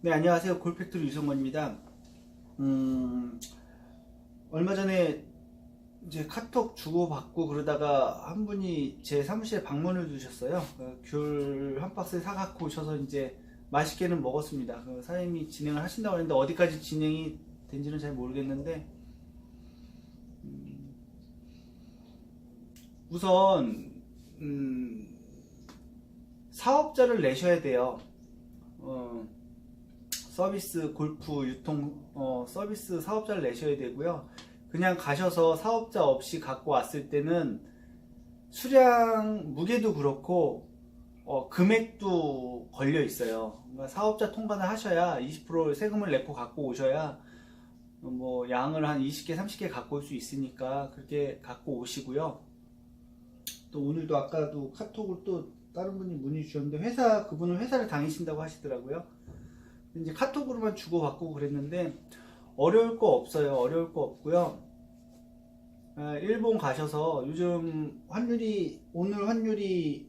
네, 안녕하세요. 골팩토리 유성건입니다. 음, 얼마 전에 이제 카톡 주고받고 그러다가 한 분이 제 사무실에 방문을 주셨어요. 그귤한 박스 사갖고 오셔서 이제 맛있게는 먹었습니다. 그 사장님이 진행을 하신다고 했는데 어디까지 진행이 된지는 잘 모르겠는데, 음, 우선, 음, 사업자를 내셔야 돼요. 어, 서비스 골프 유통 어, 서비스 사업자를 내셔야 되고요. 그냥 가셔서 사업자 없이 갖고 왔을 때는 수량 무게도 그렇고 어, 금액도 걸려 있어요. 그러니까 사업자 통관을 하셔야 20% 세금을 내고 갖고 오셔야 뭐 양을 한 20개, 30개 갖고 올 수 있으니까 그렇게 갖고 오시고요. 또 오늘도 아까도 카톡을 또 다른 분이 문의 주셨는데 회사 그분은 회사를 다니신다고 하시더라고요. 이제 카톡으로만 주고받고 그랬는데 어려울 거 없어요. 어려울 거 없고요. 아, 일본 가셔서 요즘 환율이 오늘 환율이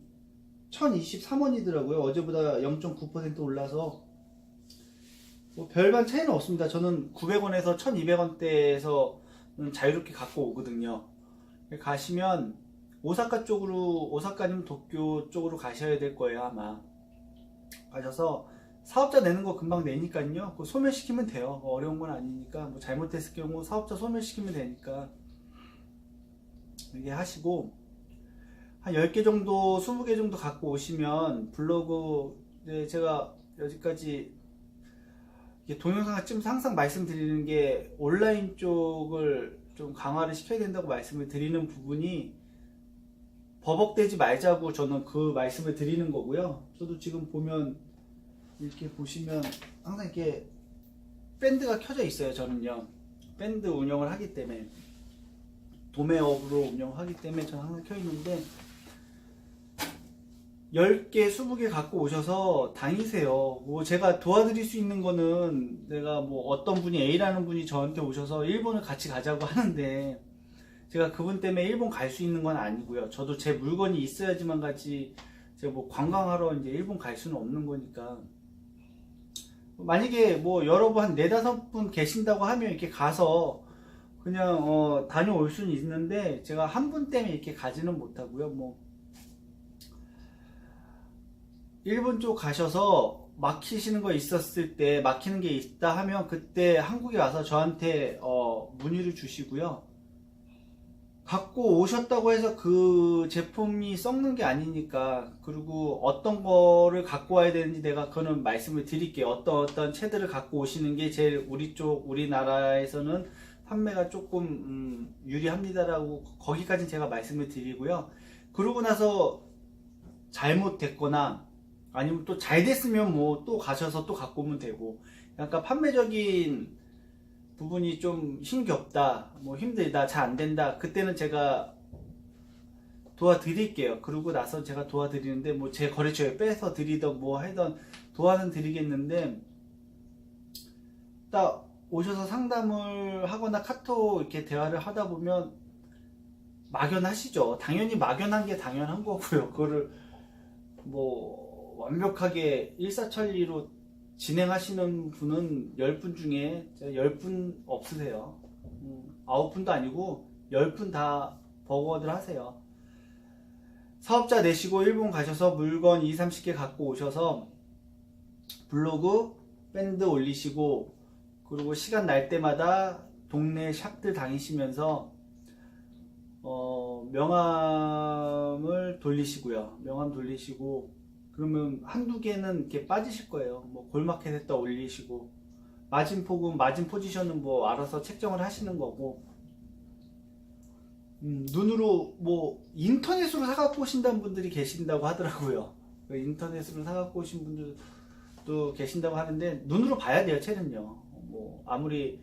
1023원이더라고요. 어제보다 0.9% 올라서 뭐 별반 차이는 없습니다. 저는 900원에서 1200원대에서 자유롭게 갖고 오거든요. 가시면 오사카 쪽으로 오사카님 도쿄 쪽으로 가셔야 될 거예요 아마 가셔서 사업자 내는 거 금방 내니까요. 그 소멸시키면 돼요. 뭐 어려운 건 아니니까. 뭐 잘못했을 경우 사업자 소멸시키면 되니까. 이렇게 하시고, 한 10개 정도, 20개 정도 갖고 오시면 블로그, 제가 여기까지 이게 동영상을 좀 항상 말씀드리는 게 온라인 쪽을 좀 강화를 시켜야 된다고 말씀을 드리는 부분이 버벅대지 말자고 저는 그 말씀을 드리는 거고요. 저도 지금 보면 이렇게 보시면 항상 이렇게 밴드가 켜져 있어요. 저는요. 밴드 운영을 하기 때문에 도매업으로 운영하기 때문에 저는 항상 켜 있는데 10개, 20개 갖고 오셔서 다니세요. 뭐 제가 도와드릴 수 있는 거는 내가 뭐 어떤 분이 A라는 분이 저한테 오셔서 일본을 같이 가자고 하는데 제가 그분 때문에 일본 갈 수 있는 건 아니고요. 저도 제 물건이 있어야지만 가지 제가 뭐 관광하러 이제 일본 갈 수는 없는 거니까 만약에 뭐 여러 분 한 네다섯 분 계신다고 하면 이렇게 가서 그냥 어 다녀올 수는 있는데 제가 한 분 때문에 이렇게 가지는 못하고요. 뭐 일본 쪽 가셔서 막히시는 거 있었을 때 막히는 게 있다 하면 그때 한국에 와서 저한테 어 문의를 주시고요. 갖고 오셨다고 해서 그 제품이 썩는 게 아니니까 그리고 어떤 거를 갖고 와야 되는지 내가 그거는 말씀을 드릴게요. 어떤 어떤 채들을 갖고 오시는 게 제일 우리 쪽 우리나라에서는 판매가 조금 음, 유리합니다라고 거기까지 제가 말씀을 드리고요. 그러고 나서 잘못됐거나 아니면 또 잘 됐으면 뭐 또 가셔서 또 갖고 오면 되고. 약간 판매적인 부분이 좀 힘겹다, 뭐 힘들다, 잘 안 된다. 그때는 제가 도와드릴게요. 그러고 나서 제가 도와드리는데 뭐 제 거래처에 빼서 드리던 뭐 하던 도와는 드리겠는데 딱 오셔서 상담을 하거나 카톡 이렇게 대화를 하다 보면 막연하시죠. 당연히 막연한 게 당연한 거고요. 그거를 뭐 완벽하게 일사천리로 진행하시는 분은 10분 중에 10분 없으세요. 음, 9분도 아니고 10분 다 버거워들 하세요. 사업자 내시고 일본 가셔서 물건 2, 30개 갖고 오셔서 블로그, 밴드 올리시고 그리고 시간 날 때마다 동네 샵들 다니시면서 어, 명함을 돌리시고요. 명함 돌리시고 그러면 한두 개는 이렇게 빠지실 거예요. 뭐 골마켓에다 올리시고 마진 폭은 마진 포지션은 뭐 알아서 책정을 하시는 거고 음, 눈으로 뭐 인터넷으로 사갖고 오신다는 분들이 계신다고 하더라고요. 그 인터넷으로 사갖고 오신 분들도 계신다고 하는데 눈으로 봐야 돼요. 채는요. 뭐 아무리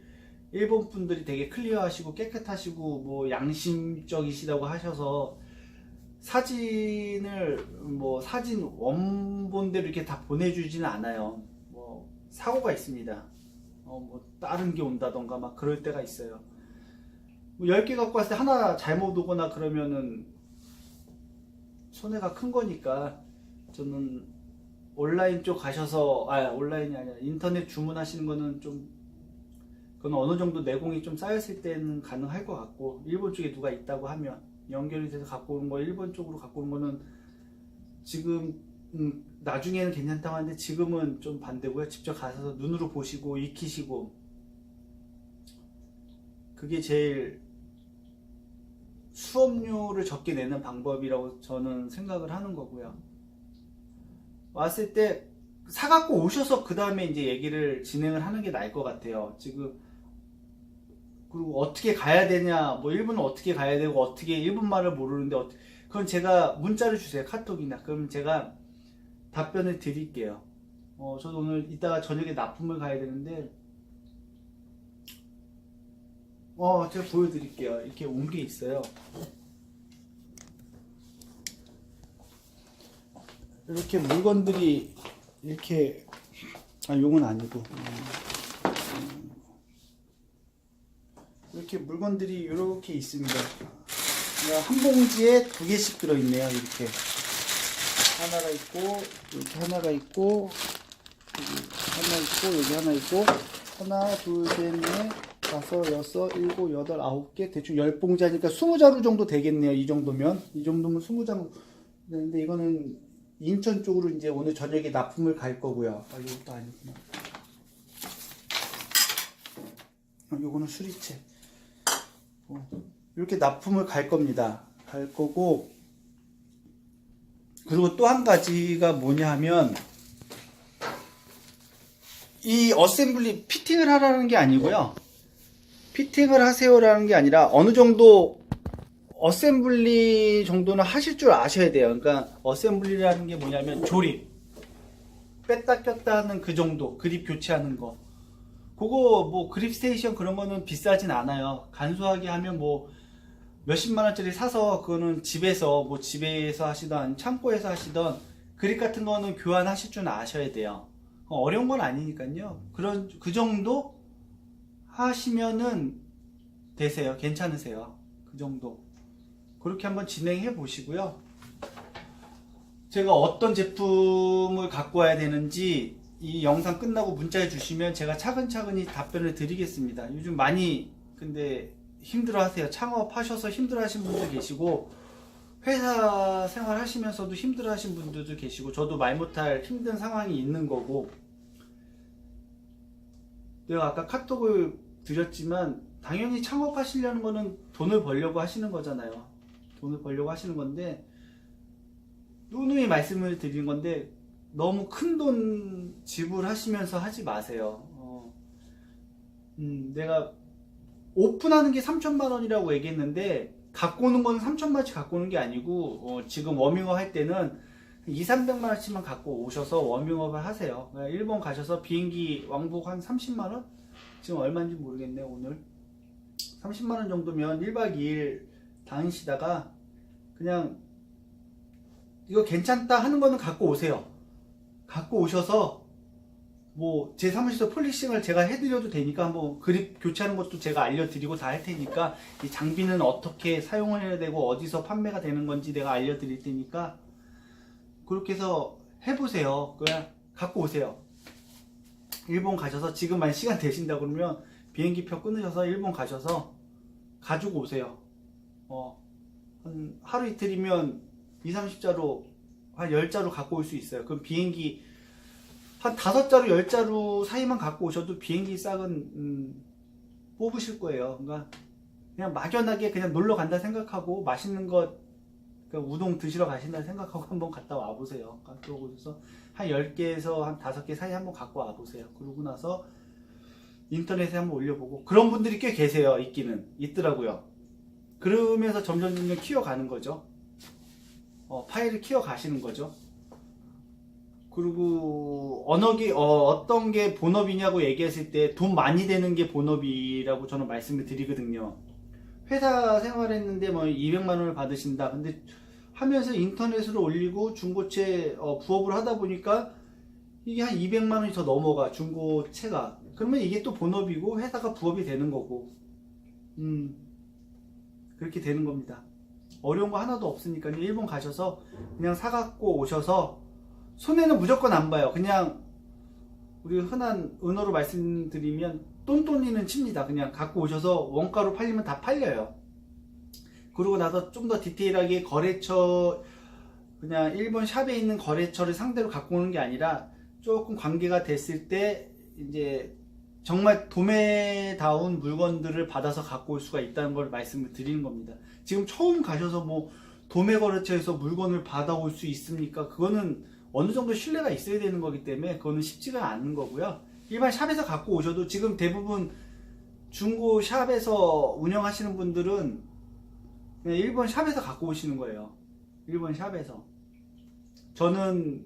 일본 분들이 되게 클리어하시고 깨끗하시고 뭐 양심적이시다고 하셔서 사진을 뭐 사진 원본대로 이렇게 다 보내주지는 않아요. 뭐 사고가 있습니다. 어 뭐 다른 게 온다던가 막 그럴 때가 있어요. 뭐 10개 갖고 왔을 때 하나 잘못 오거나 그러면은 손해가 큰 거니까 저는 온라인 쪽 가셔서 아 온라인이 아니라 인터넷 주문하시는 거는 좀 그건 어느 정도 내공이 좀 쌓였을 때는 가능할 것 같고 일본 쪽에 누가 있다고 하면 연결이 돼서 갖고 오는 거 일본 쪽으로 갖고 오는 거는 지금 음, 나중에는 괜찮다고 하는데 지금은 좀 반대고요. 직접 가서 눈으로 보시고 익히시고 그게 제일 수업료를 적게 내는 방법이라고 저는 생각을 하는 거고요. 왔을 때 사갖고 오셔서 그 다음에 이제 얘기를 진행을 하는 게 나을 것 같아요. 지금 그리고 어떻게 가야 되냐, 뭐 일본은 어떻게 가야 되고 어떻게 일본 말을 모르는데 어떻게 그건 제가 문자를 주세요 카톡이나 그럼 제가 답변을 드릴게요. 어, 저도 오늘 이따가 저녁에 납품을 가야 되는데 어 제가 보여드릴게요. 이렇게 온 게 있어요. 이렇게 물건들이 이렇게 아 요건 아니고 음, 이렇게 물건들이 이렇게 있습니다. 한 봉지에 두 개씩 들어있네요. 이렇게 하나가 있고 이렇게 하나가 있고 하나 있고 여기 하나 있고 하나 둘셋넷 다섯 여섯 일곱 여덟 아홉 개 대충 열 봉지 하니까 스무 자루 정도 되겠네요. 이 정도면 이 정도면 스무 자루 되는데 이거는 인천 쪽으로 이제 오늘 저녁에 납품을 갈 거고요. 아 이것도 아니구나. 아, 요거는 수리채. 어, 이렇게 납품을 갈 겁니다. 갈 거고 그리고 또 한 가지가 뭐냐 하면 이 어셈블리 피팅을 하라는 게 아니고요. 피팅을 하세요라는 게 아니라 어느 정도 어셈블리 정도는 하실 줄 아셔야 돼요. 그러니까 어셈블리라는 게 뭐냐면 조립. 뺐다 꼈다 하는 그 정도. 그립 교체하는 거. 그거 뭐 그립 스테이션 그런 거는 비싸진 않아요. 간소하게 하면 뭐 몇십만 원짜리 사서 그거는 집에서 뭐 집에서 하시던 창고에서 하시던 그립 같은 거는 교환하실 줄 아셔야 돼요. 어려운 건 아니니까요. 그런 그 정도 하시면은 되세요. 괜찮으세요. 그 정도. 그렇게 한번 진행해 보시고요. 제가 어떤 제품을 갖고 와야 되는지 이 영상 끝나고 문자해 주시면 제가 차근차근히 답변을 드리겠습니다. 요즘 많이 근데 힘들어 하세요. 창업하셔서 힘들어 하신 분도 계시고 회사 생활 하시면서도 힘들어 하신 분들도 계시고 저도 말 못할 힘든 상황이 있는 거고 내가 아까 카톡을 드렸지만 당연히 창업하시려는 거는 돈을 벌려고 하시는 거잖아요. 돈을 벌려고 하시는 건데 누누이 말씀을 드리는 건데 너무 큰 돈 지불하시면서 하지 마세요. 어, 음, 내가 오픈하는 게 3천만 원이라고 얘기했는데 갖고 오는 건 3천만 원치 갖고 오는 게 아니고 어, 지금 워밍업 할 때는 2, 300만 원치만 갖고 오셔서 워밍업을 하세요. 그러니까 일본 가셔서 비행기 왕복 한 30만 원? 지금 얼마인지 모르겠네 오늘 30만 원 정도면 1박 2일 다니시다가 그냥 이거 괜찮다 하는 거는 갖고 오세요. 갖고 오셔서 뭐 제 사무실에서 폴리싱을 제가 해드려도 되니까 뭐 그립 교체하는 것도 제가 알려드리고 다 할 테니까 이 장비는 어떻게 사용을 해야 되고 어디서 판매가 되는 건지 내가 알려드릴 테니까 그렇게 해서 해보세요. 그냥 갖고 오세요. 일본 가셔서 지금 만 시간 되신다 그러면 비행기 표 끊으셔서 일본 가셔서 가지고 오세요. 어, 한 하루 이틀이면 2, 30자루 한 10자루 갖고 올 수 있어요. 그럼 비행기 한 5자루, 10자루 사이만 갖고 오셔도 비행기 싹은 음, 뽑으실 거예요. 그러니까 그냥 막연하게 그냥 놀러 간다 생각하고 맛있는 것 그러니까 우동 드시러 가신다 생각하고 한번 갔다 와 보세요. 그러고 나서 한 10개에서 한 5개 사이 한번 갖고 와 보세요. 그러고 나서 인터넷에 한번 올려보고 그런 분들이 꽤 계세요. 있기는 있더라고요. 그러면서 점점 점점 키워가는 거죠. 어, 파일을 키워가시는 거죠. 그리고 언어기 어, 떤게 본업이냐고 얘기했을 때 돈 많이 되는 게 본업이라고 저는 말씀을 드리거든요. 회사 생활했는데 뭐 200만 원을 받으신다. 근데 하면서 인터넷으로 올리고 중고채 어, 부업을 하다 보니까 이게 한 200만 원이 더 넘어가 중고채가. 그러면 이게 또 본업이고 회사가 부업이 되는 거고. 음 그렇게 되는 겁니다. 어려운 거 하나도 없으니까요. 일본 가셔서 그냥 사갖고 오셔서 손해는 무조건 안 봐요. 그냥 우리 흔한 은어로 말씀드리면 똔똔이는 칩니다. 그냥 갖고 오셔서 원가로 팔리면 다 팔려요. 그러고 나서 좀 더 디테일하게 거래처 그냥 일본 샵에 있는 거래처를 상대로 갖고 오는 게 아니라 조금 관계가 됐을 때 이제 정말 도매다운 물건들을 받아서 갖고 올 수가 있다는 걸 말씀을 드리는 겁니다. 지금 처음 가셔서 뭐 도매 거래처에서 물건을 받아올 수 있습니까? 그거는 어느 정도 신뢰가 있어야 되는 거기 때문에 그거는 쉽지가 않은 거고요. 일반 샵에서 갖고 오셔도 지금 대부분 중고 샵에서 운영하시는 분들은 그냥 일본 샵에서 갖고 오시는 거예요. 일본 샵에서. 저는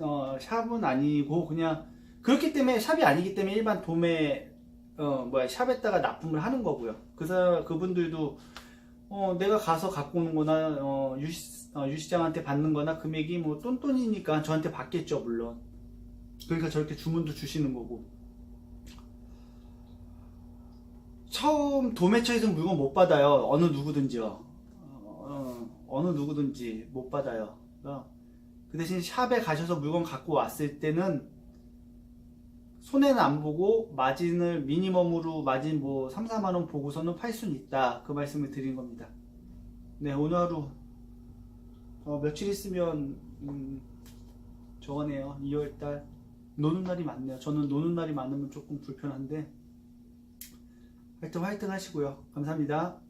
어, 샵은 아니고 그냥 그렇기 때문에 샵이 아니기 때문에 일반 도매 어 뭐야 샵에다가 납품을 하는 거고요. 그 사람 그분들도 어 내가 가서 갖고 오는 거나 어 유시 어, 유시장한테 받는 거나 금액이 뭐 똔똔이니까 저한테 받겠죠, 물론. 그러니까 저렇게 주문도 주시는 거고. 처음 도매처에서 물건 못 받아요. 어느 누구든지요. 어, 어, 느 누구든지 못 받아요. 어. 그 대신 샵에 가셔서 물건 갖고 왔을 때는 손해는 안 보고 마진을 미니멈으로 마진 뭐 3, 4만 원 보고서는 팔 수는 있다. 그 말씀을 드린 겁니다. 네, 오늘 하루 어, 며칠 있으면 음, 저거네요. 2월달 노는 날이 많네요. 저는 노는 날이 많으면 조금 불편한데 하여튼 화이팅 하시고요. 감사합니다.